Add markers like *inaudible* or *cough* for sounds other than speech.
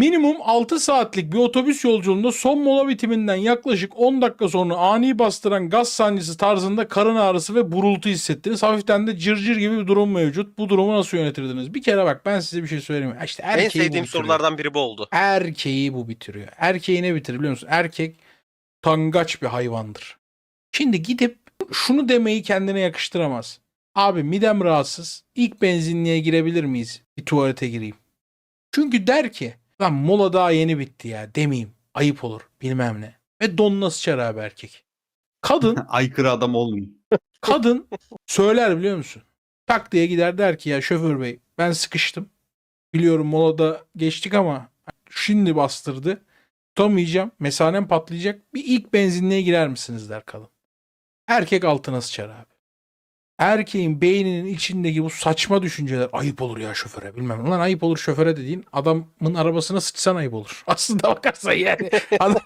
Minimum 6 saatlik bir otobüs yolculuğunda son mola bitiminden yaklaşık 10 dakika sonra ani bastıran gaz sancısı tarzında karın ağrısı ve burultu hissettiniz. Hafiften de cırcır gibi bir durum mevcut. Bu durumu nasıl yönetirdiniz? Bir kere bak ben size bir şey söyleyeyim. İşte En erkeği bu sevdiğim bitiriyor. sorulardan biri bu oldu. Erkeği bu bitiriyor. Erkeği ne bitirir biliyor musun? Erkek tangaç bir hayvandır. Şimdi gidip şunu demeyi kendine yakıştıramaz. Abi midem rahatsız. İlk benzinliğe girebilir miyiz? Bir tuvalete gireyim. Çünkü der ki lan mola daha yeni bitti ya demeyeyim. Ayıp olur bilmem ne. Ve donuna sıçar abi erkek. Kadın *laughs* Aykırı adam olmayın. Kadın söyler biliyor musun? Tak diye gider der ki ya şoför bey ben sıkıştım. Biliyorum molada geçtik ama şimdi bastırdı. Tutamayacağım. Mesanem patlayacak. Bir ilk benzinliğe girer misiniz der kadın. Erkek altına sıçar abi. Erkeğin beyninin içindeki bu saçma düşünceler ayıp olur ya şoföre bilmem. Lan ayıp olur şoföre dediğin adamın arabasına sıçsan ayıp olur. *laughs* Aslında bakarsan yani. Adam